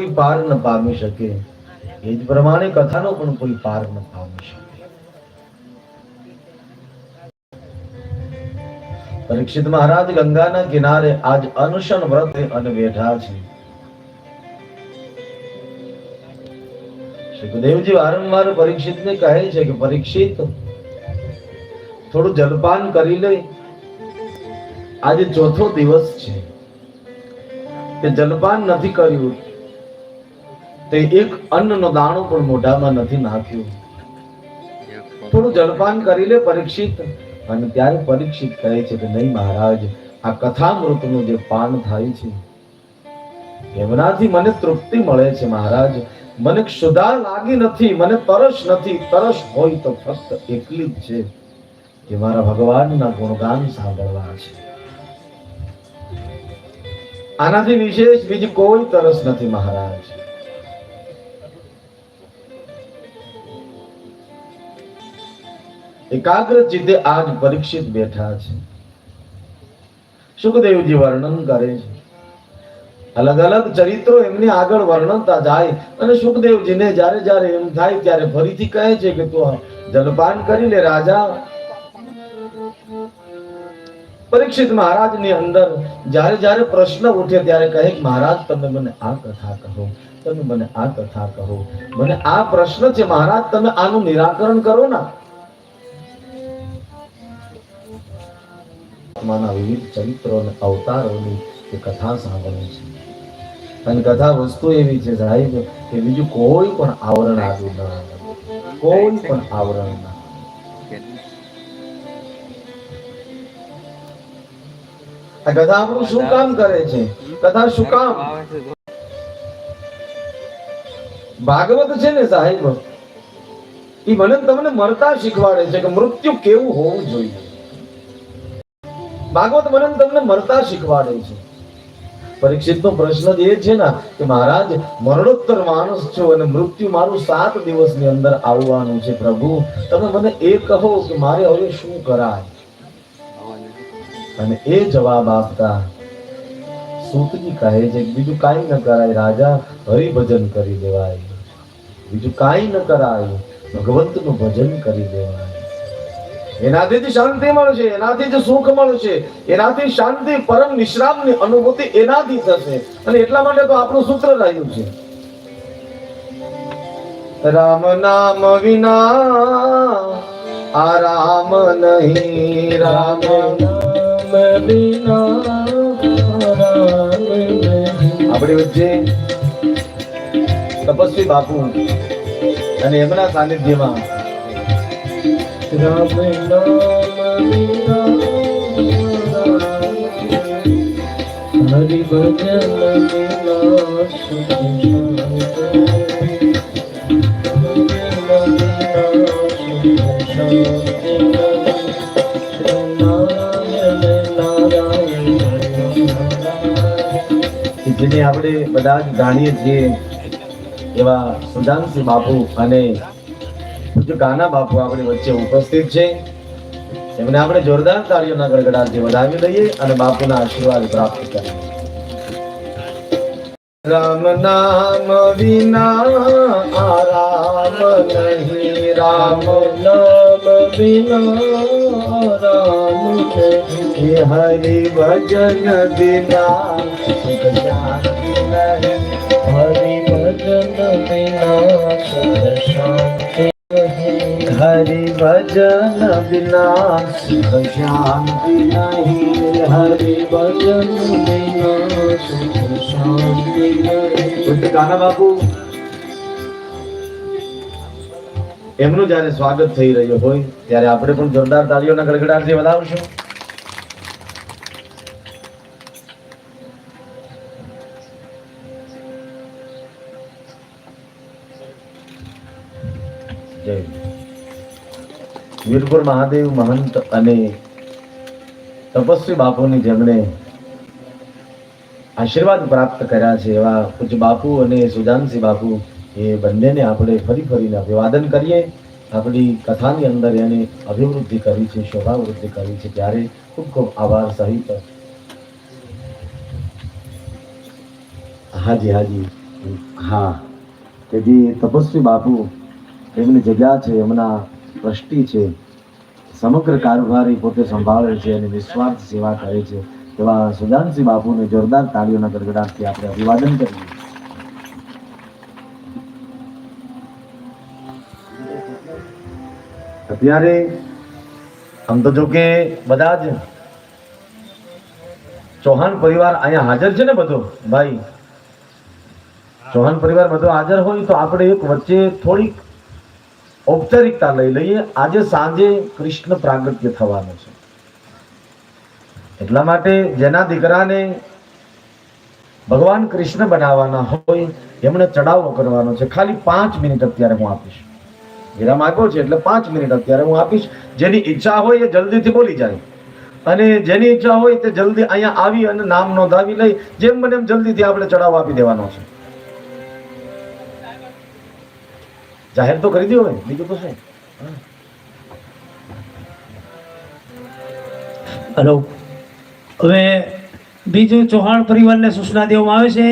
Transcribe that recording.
કોઈ પાર ન પામી શકે. એ જ પ્રમાણે કથાનો પણ કોઈ પાર ન પામી શકે. પરીક્ષિત મહારાજ ગંગાના કિનારે આજ અનશન વ્રત અને બેઠા છે. સુખદેવજી વારંવાર પરીક્ષિતને કહે છે કે, પરીક્ષિત, થોડું જલપાન કરી લે. આજે ચોથો દિવસ છે. તે જલપાન નથી કર્યું. તે એક અન્નનો દાણો પણ મોઢામાં નથી નાખ્યો. થોડું જલપાન કરી લે પરીક્ષિત. અને ત્યારે પરીક્ષિત કહે છે કે, નહીં મહારાજ, આ કથામૃતનું જે પાન થાય છે, એમનાથી મને તૃપ્તિ મળે છે મહારાજ. મને ક્ષુધા લાગી નથી, મને તરસ નથી. તરસ હોય તો ફક્ત એકલી જ છે કે મારા ભગવાનના ગુણગાન સાંભળવા છે. આનાથી વિશેષ બીજી કોઈ તરસ નથી મહારાજ. એકાગ્ર ચિત્તે આજ પરીક્ષિત બેઠા છે. સુખદેવજી વર્ણન કરે છે. અલગ અલગ ચરિત્રો એમને આગળ વર્ણનતા જાય અને સુખદેવજીને જ્યારે જ્યારે એમ થાય ત્યારે ફરીથી કહે છે કે તું જલપાન કરી લે રાજા. પરીક્ષિત મહારાજની અંદર જ્યારે જ્યારે પ્રશ્ન ઉઠે ત્યારે કહે મહારાજ, તમે મને આ કથા કહો, તમે મને આ કથા કહો. મને આ પ્રશ્ન છે, મહારાજ, તમે આનું નિરાકરણ કરો ના. આત્માના વિવિધ ચરિત્રો અને અવતારોની એ કથા સાંભળે છે. અને કથા વસ્તુ એવી છે સાહેબ કે બીજું કોઈ પણ આવરણ આવ્યું ન કોઈ પણ આવરણ ના આ કથા આપણું શું કામ કરે છે? કથા શું કામ? ભાગવત છે ને સાહેબ એ મને તમને મરતા શીખવાડે છે કે મૃત્યુ કેવું હોવું જોઈએ? ભાગવત મને તમને મરતા શીખવાડે છે. પરીક્ષિત નો પ્રશ્ન એ છે ને કે મહારાજ, મરણોત્તર માણસ છો અને મૃત્યુ મારું સાત દિવસની અંદર આવવાનું છે પ્રભુ. તમે મને એ કહો કે મારે હવે શું કરાય? અને એ જવાબ આપતા સૂતજી કહે છે બીજું કાંઈ ન કરાય રાજા, હરિભજન કરી દેવાય. બીજું કાંઈ ન કરાય, ભગવંતનું ભજન કરી દેવાય. એનાથી શાંતિ મળશે એનાથી જ સુખ મળશે એનાથી શાંતિ, પરમ વિશ્રામની અનુભૂતિ એનાથી થશે. અને એટલા માટે તો આપણું સૂત્ર રહ્યું છે. રામ નામ વિના આરામ નહીં, રામ આપણી વચ્ચે તપસ્વી બાપુ અને એમના સાનિધ્યમાં જેને આપણે બધા જ જાણીએ છીએ એવા સુદાનસિંહ બાપુ અને પૂજ્ય કાના બાપુ આપણી વચ્ચે ઉપસ્થિત છે. એમને આપણે જોરદાર તાળીઓના ગડગડાટથી વધાવી લઈએ અને બાપુના આશીર્વાદ પ્રાપ્ત કરીએ. રામ નામ વિના આરામ નહીં, રામ નામ વિના રામ હે હરિ ભજન બિના સુખ શાંતિ નહીં. હરિ ભજન વિના સુખ શાંતિ હરિ ભજન વિના સુખ શાંતિ પૂજ્ય કાના બાપુ એમનું જ્યારે સ્વાગત થઈ રહ્યું હોય, ત્યારે આપણે પણ જોરદાર તાળીઓના ગડગડાટથી વધાવશું. વીરપુર મહાદેવ મહંત અને તપસ્વી બાપુની જેમણે આશીર્વાદ પ્રાપ્ત કર્યા છે એવા પૂજ બાપુ અને સુજાનસિંહ બાપુ, એ બંનેને આપણે ફરી ફરીને અભિવાદન કરીએ. આપણી કથાની અંદર એને અભિવૃદ્ધિ કરી છે, શોભાવૃદ્ધિ કરી છે. ત્યારે ખૂબ ખૂબ આભાર સહિત. હાજી હાજી. હા. તેથી તપસ્વી બાપુ એમની જગ્યા છે, એમના ટ્રસ્ટી છે. સમગ્ર કારોબારી પોતે સંભાળે છે અને નિસ્વાર્થ સેવા કરે છે. તેવા સુદાનસિંહ બાપુને જોરદાર તાળીઓના ગડગડાટથી આપણે અભિવાદન કરીએ. અત્યારે આમ તો જો કે બધા જ ચૌહાણ પરિવાર અહીંયા હાજર છે ને બધો? ભાઈ, ચૌહાણ પરિવાર બધો હાજર હોય તો આપણે એક વચ્ચે થોડીક ઔપચારિકતા લઈ લઈએ. આજે સાંજે કૃષ્ણ પ્રાગટ્ય થવાનું છે. એટલા માટે જેના દીકરાને ભગવાન કૃષ્ણ બનાવવાના હોય, એમણે ચડાવો કરવાનો છે. ખાલી પાંચ મિનિટ અત્યારે હું આપીશ. વિરામ આપ્યો છે એટલે પાંચ મિનિટ અત્યારે હું આપીશ. જેની ઈચ્છા હોય એ જલ્દીથી બોલી જાય. અને જેની ઈચ્છા હોય તે જલ્દી અહીંયા આવી અને નામ નોંધાવી લઈ. જેમ બને એમ જલ્દીથી આપણે ચડાવો આપી દેવાનો છે. જાહેર તો કરી દો હવે, બીજું તો છે હલો હવે બીજું ચૌહાણ પરિવારને સૂચના દેવામાં આવે છે.